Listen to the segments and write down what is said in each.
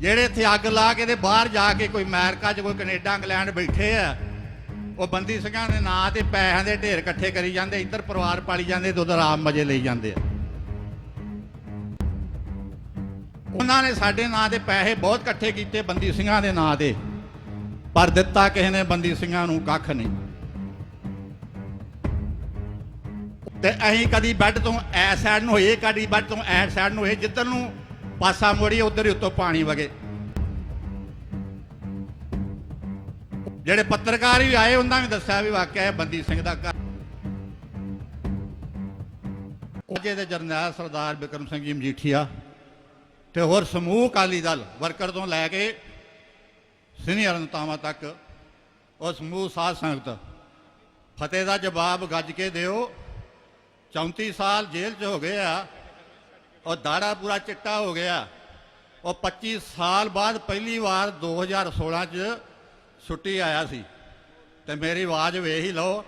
ਜਿਹੜੇ ਇੱਥੇ ਅੱਗ ਲਾ ਕੇ ਤੇ ਬਾਹਰ ਜਾ ਕੇ ਕੋਈ ਅਮਰੀਕਾ 'ਚ ਕੋਈ ਕੈਨੇਡਾ, ਇੰਗਲੈਂਡ ਬੈਠੇ ਆ, ਉਹ ਬੰਦੀ ਸਿੰਘਾਂ ਦੇ ਨਾਂ ਤੇ ਪੈਸਿਆਂ ਦੇ ਢੇਰ ਇਕੱਠੇ ਕਰੀ ਜਾਂਦੇ, ਇੱਧਰ ਪਰਿਵਾਰ ਪਾਲੀ ਜਾਂਦੇ ਤੇ ਉਧਰ ਆਮ ਮਜੇ ਲਈ ਜਾਂਦੇ ਆ। ਉਹਨਾਂ ਨੇ ਸਾਡੇ ਨਾਂ ਤੇ ਪੈਸੇ ਬਹੁਤ ਇਕੱਠੇ ਕੀਤੇ ਬੰਦੀ ਸਿੰਘਾਂ ਦੇ ਨਾਂ ਤੇ, ਪਰ ਦਿੱਤਾ ਕਿਸੇ ਨੇ ਬੰਦੀ ਸਿੰਘਾਂ ਨੂੰ ਕੱਖ ਨਹੀਂ। ਤੇ ਅਸੀਂ ਕਦੀ ਬੈੱਡ ਤੋਂ ਐ ਸਾਈਡ ਨੂੰ ਹੋਏ ਕਦੀ ਬੈੱਡ ਤੋਂ ਐ ਸਾਈਡ ਨੂੰ ਹੋਏ ਜਿੱਧਰ ਨੂੰ ਪਾਸਾ ਮੋੜੀ, ਉਧਰ ਹੀ ਉੱਤੋਂ ਪਾਣੀ ਵਗੇ। ਜਿਹੜੇ ਪੱਤਰਕਾਰ ਵੀ ਆਏ, ਉਹਨਾਂ ਵੀ ਦੱਸਿਆ ਵੀ ਵਾਕਿਆ ਇਹ ਬੰਦੀ ਸਿੰਘ ਦਾ ਘਰ। ਉਹਦੇ ਦੇ ਜਰਨੈਲ ਸਰਦਾਰ ਬਿਕਰਮ ਸਿੰਘ ਜੀ ਮਜੀਠੀਆ ਤੇ ਹੋਰ ਸਮੂਹ ਅਕਾਲੀ ਦਲ ਵਰਕਰ ਤੋਂ ਲੈ ਕੇ ਸੀਨੀਅਰ ਨੇਤਾਵਾਂ ਤੱਕ ਉਹ ਸਮੂਹ ਸਾਧ ਸੰਗਤ ਫਤਿਹ ਦਾ ਜਵਾਬ ਗੱਜ ਕੇ ਦਿਓ। 34 ਸਾਲ ਜੇਲ੍ਹ 'ਚ ਹੋ ਗਏ ਆ। ਉਹ ਦਾੜਾ ਪੂਰਾ ਚਿੱਟਾ ਹੋ ਗਿਆ। ਉਹ 25 ਸਾਲ ਬਾਅਦ ਪਹਿਲੀ ਵਾਰ 2016 'ਚ ਛੁੱਟੀ ਆਇਆ ਸੀ। ਤੇ ਮੇਰੀ ਆਵਾਜ਼ ਵੇਖ ਹੀ ਲਓ।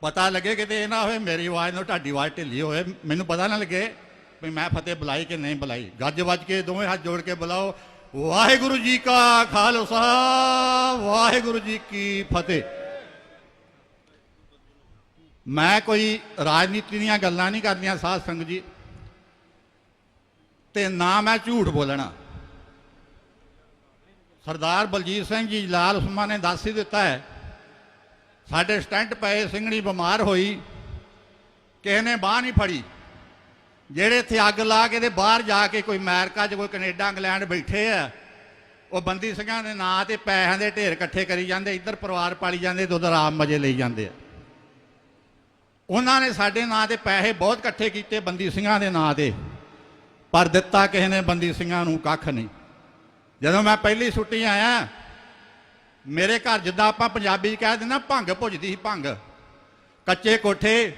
ਪਤਾ ਲੱਗੇ ਕਿਤੇ ਇਹ ਨਾ ਹੋਵੇ, ਮੇਰੀ ਆਵਾਜ਼ ਨੂੰ ਤੁਹਾਡੀ ਆਵਾਜ਼ ਢਿੱਲੀ ਹੋਵੇ। ਮੈਨੂੰ ਪਤਾ ਨਾ ਲੱਗੇ ਵੀ ਮੈਂ ਫਤਿਹ ਬੁਲਾਈ ਕਿ ਨਹੀਂ ਬੁਲਾਈ। ਗੱਜ ਵੱਜ ਕੇ ਦੋਵੇਂ ਹੱਥ ਜੋੜ ਕੇ ਬੁਲਾਓ। ਵਾਹਿਗੁਰੂ ਜੀ ਕਾ ਖਾਲਸਾ, ਵਾਹਿਗੁਰੂ ਜੀ ਕੀ ਫਤਿਹ। ਮੈਂ ਕੋਈ ਰਾਜਨੀਤੀ ਦੀਆਂ ਗੱਲਾਂ ਨਹੀਂ ਕਰਨੀਆਂ, ਸਾਧ ਸੰਗਤ ਜੀ। ਤੇ ਨਾ ਮੈਂ ਝੂਠ ਬੋਲਣਾ। ਸਰਦਾਰ ਬਲਜੀਤ ਸਿੰਘ ਜੀ, ਲਾਲ ਉਸਮਾ ਨੇ ਦੱਸ ਹੀ ਦਿੱਤਾ ਹੈ, ਸਾਡੇ ਸਟੈਂਟ ਪਏ ਸਿੰਘਣੀ ਬਿਮਾਰ ਹੋਈ, ਕਿਸੇ ਨੇ ਬਾਹ ਨਹੀਂ ਫੜੀ। ਜਿਹੜੇ ਇੱਥੇ ਅੱਗ ਲਾ ਕੇ ਤੇ ਬਾਹਰ ਜਾ ਕੇ ਕੋਈ ਅਮਰੀਕਾ 'ਚ, ਕੋਈ ਕੈਨੇਡਾ, ਇੰਗਲੈਂਡ ਬੈਠੇ ਆ, ਉਹ ਬੰਦੀ ਸਿੰਘਾਂ ਦੇ ਨਾਂ ਤੇ ਪੈਸਿਆਂ ਦੇ ਢੇਰ ਇਕੱਠੇ ਕਰੀ ਜਾਂਦੇ, ਇੱਧਰ ਪਰਿਵਾਰ ਪਾਲੀ ਜਾਂਦੇ ਤੇ ਉਧਰ ਆਮ ਮਜੇ ਲਈ ਜਾਂਦੇ ਆ। ਉਹਨਾਂ ਨੇ ਸਾਡੇ ਨਾਂ ਤੇ ਪੈਸੇ ਬਹੁਤ ਇਕੱਠੇ ਕੀਤੇ ਬੰਦੀ ਸਿੰਘਾਂ ਦੇ ਨਾਂ ਤੇ। ਪਰ ਦਿੱਤਾ ਕਿਸੇ ਨੇ ਬੰਦੀ ਸਿੰਘਾਂ ਨੂੰ ਕੱਖ ਨਹੀਂ। ਜਦੋਂ ਮੈਂ ਪਹਿਲੀ ਛੁੱਟੀ ਆਇਆ, ਮੇਰੇ ਘਰ ਜਿੱਦਾਂ ਆਪਾਂ ਪੰਜਾਬੀ ਕਹਿ ਦਿੰਦੇ ਨਾ, ਭੰਗ ਭੁੱਜਦੀ ਸੀ ਭੰਗ। ਕੱਚੇ ਕੋਠੇ।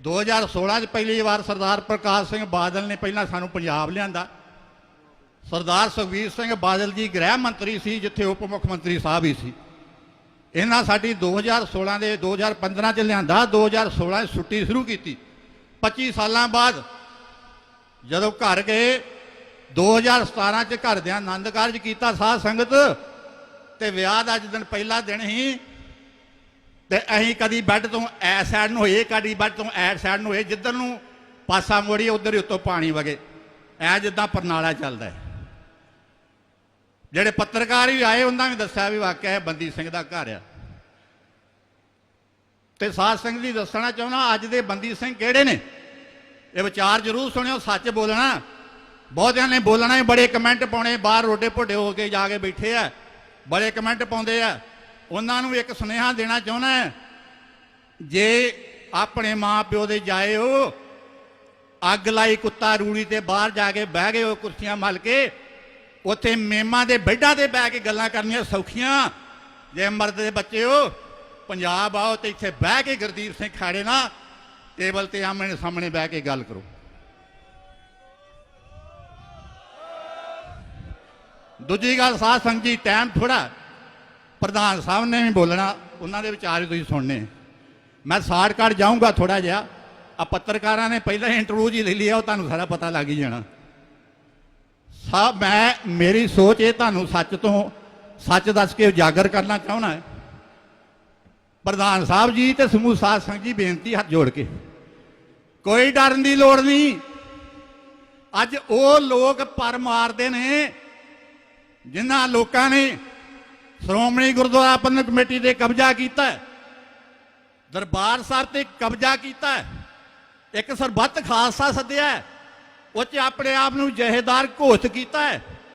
2016 'ਚ ਪਹਿਲੀ ਵਾਰ ਸਰਦਾਰ ਪ੍ਰਕਾਸ਼ ਸਿੰਘ ਬਾਦਲ ਨੇ ਪਹਿਲਾਂ ਸਾਨੂੰ ਪੰਜਾਬ ਲਿਆਂਦਾ। ਸਰਦਾਰ ਸੁਖਬੀਰ ਸਿੰਘ ਬਾਦਲ ਜੀ ਗ੍ਰਹਿ ਮੰਤਰੀ ਸੀ, ਜਿੱਥੇ ਉਪ ਮੁੱਖ ਮੰਤਰੀ ਸਾਹਿਬ ਹੀ ਸੀ। ਇਹਨਾਂ ਸਾਡੀ 2016 ਦੇ 2015 ਚ ਲਿਆਂਦਾ 2016 ਚ ਛੁੱਟੀ ਸ਼ੁਰੂ ਕੀਤੀ। 25 ਸਾਲਾਂ ਬਾਅਦ ਜਦੋਂ ਘਰ ਗਏ 2017 ਚ ਘਰ ਦੇ ਆਨੰਦ ਕਾਰਜ ਕੀਤਾ, ਸਾਧ ਸੰਗਤ, ਤੇ ਵਿਆਹ ਦਾ ਜਦੋਂ ਪਹਿਲਾ ਦਿਨ ਹੀ, ਤੇ ਅਸੀਂ ਕਦੀ ਬੈੱਡ ਤੋਂ ਐ ਸਾਈਡ ਨੂੰ ਹੋਏ, ਕਦੀ ਬੈੱਡ ਤੋਂ ਐ ਸਾਈਡ ਨੂੰ ਹੋਏ, ਜਿੱਧਰ ਨੂੰ ਪਾਸਾ ਮੋੜੀ ਉਧਰ ਹੀ ਉੱਤੋਂ ਪਾਣੀ ਵਗੇ। ਐ ਜਿੱਦਾਂ ਪਰਨਾਲਾ ਚੱਲਦਾ ਜਿਹੜੇ ਪੱਤਰਕਾਰ ਵੀ ਆਏ, ਉਹਨਾਂ ਵੀ ਦੱਸਿਆ ਵੀ ਵਾਕਿਆ ਇਹ ਬੰਦੀ ਸਿੰਘ ਦਾ ਘਰ ਆ। ਤੇ ਸਾਧ ਸਿੰਘ ਜੀ ਦੱਸਣਾ ਚਾਹੁੰਦਾ, ਅੱਜ ਦੇ ਬੰਦੀ ਸਿੰਘ ਕਿਹੜੇ ਨੇ? ਇਹ ਵਿਚਾਰ ਜ਼ਰੂਰ ਸੁਣਿਓ, ਸੱਚ ਬੋਲਣਾ। ਬਹੁਤਿਆਂ ਨੇ ਬੋਲਣਾ ਹੀ, ਬੜੇ ਕਮੈਂਟ ਪਾਉਣੇ, ਬਾਹਰ ਰੋਡੇ ਭੋਡੇ ਹੋ ਕੇ ਜਾ ਕੇ ਬੈਠੇ ਆ। ਬੜੇ ਕਮੈਂਟ ਪਾਉਂਦੇ ਆ। ਉਹਨਾਂ ਨੂੰ ਇੱਕ ਸੁਨੇਹਾ ਦੇਣਾ ਚਾਹੁੰਦਾ ਜੇ ਆਪਣੇ ਮਾਂ ਪਿਓ ਦੇ ਜਾਏ ਹੋ, ਅੱਗ ਲਾਈ ਕੁੱਤਾ ਰੂੜੀ ਤੇ ਬਾਹਰ ਜਾ ਕੇ ਬਹਿ ਗਏ ਹੋ ਕੁਰਸੀਆਂ ਮਲ ਕੇ, ਉੱਥੇ ਮੇਮਾਂ ਦੇ ਬੈੱਡਾਂ ਤੇ ਬਹਿ ਕੇ ਗੱਲਾਂ ਕਰਨੀਆਂ ਸੌਖੀਆਂ। ਜੇ ਮਰਦ ਦੇ ਬੱਚੇ ਹੋ, ਪੰਜਾਬ ਆਓ ਤੇ ਇੱਥੇ ਬਹਿ ਕੇ ਗੁਰਦੀਪ ਸਿੰਘ ਖਾੜੇ ਨਾ ਟੇਬਲ ਤੇ ਆਮਣੇ ਸਾਹਮਣੇ ਬਹਿ ਕੇ ਗੱਲ ਕਰੋ। ਦੂਜੀ ਗੱਲ, ਸਾਧ ਸੰਗਤ ਜੀ ਟਾਈਮ ਥੋੜਾ ਪ੍ਰਧਾਨ ਸਾਹਿਬ ਨੇ ਵੀ ਬੋਲਣਾ, ਉਹਨਾਂ ਦੇ ਵਿਚਾਰ ਤੁਸੀਂ ਸੁਣਨੇ। ਮੈਂ ਸ਼ਾਰਟਕਟ ਜਾਊਂਗਾ ਥੋੜਾ ਜਿਹਾ, ਆ ਪੱਤਰਕਾਰਾਂ ਨੇ ਪਹਿਲਾਂ ਇੰਟਰਵਿਊ ਜੀ ਲੈ ਲਿਆ, ਉਹ ਤੁਹਾਨੂੰ ਸਾਰਾ ਪਤਾ ਲੱਗ ਹੀ ਜਾਣਾ। ਸਾਹਿਬ ਮੈਂ, ਮੇਰੀ ਸੋਚ ਇਹ ਤੁਹਾਨੂੰ ਸੱਚ ਤੋਂ ਸੱਚ ਦੱਸ ਕੇ ਉਜਾਗਰ ਕਰਨਾ ਚਾਹੁੰਦਾ ਹੈ। ਪ੍ਰਧਾਨ ਸਾਹਿਬ ਜੀ ਤੇ ਸਮੂਹ ਸਾਧ ਸੰਗਤ ਜੀ ਬੇਨਤੀ ਹੱਥ ਜੋੜ ਕੇ। ਕੋਈ ਡਰਨ ਦੀ ਲੋੜ ਨਹੀਂ। ਅੱਜ ਉਹ ਲੋਕ ਪਰ ਮਾਰਦੇ ਨੇ, ਜਿਨ੍ਹਾਂ ਲੋਕਾਂ ਨੇ ਸ਼੍ਰੋਮਣੀ ਗੁਰਦੁਆਰਾ ਪ੍ਰਬੰਧਕ ਕਮੇਟੀ ਤੇ ਕਬਜ਼ਾ ਕੀਤਾ ਦਰਬਾਰ ਸਾਹਿਬ ਤੇ ਕਬਜ਼ਾ ਕੀਤਾ ਇੱਕ ਸਰਬੱਤ ਖਾਲਸਾ ਸੱਦਿਆ ਉਹ ਚ ਆਪਣੇ ਆਪ ਨੂੰ ਜਹੇਦਾਰ ਘੋਸ਼ਿਤ ਕੀਤਾ ਹੈ।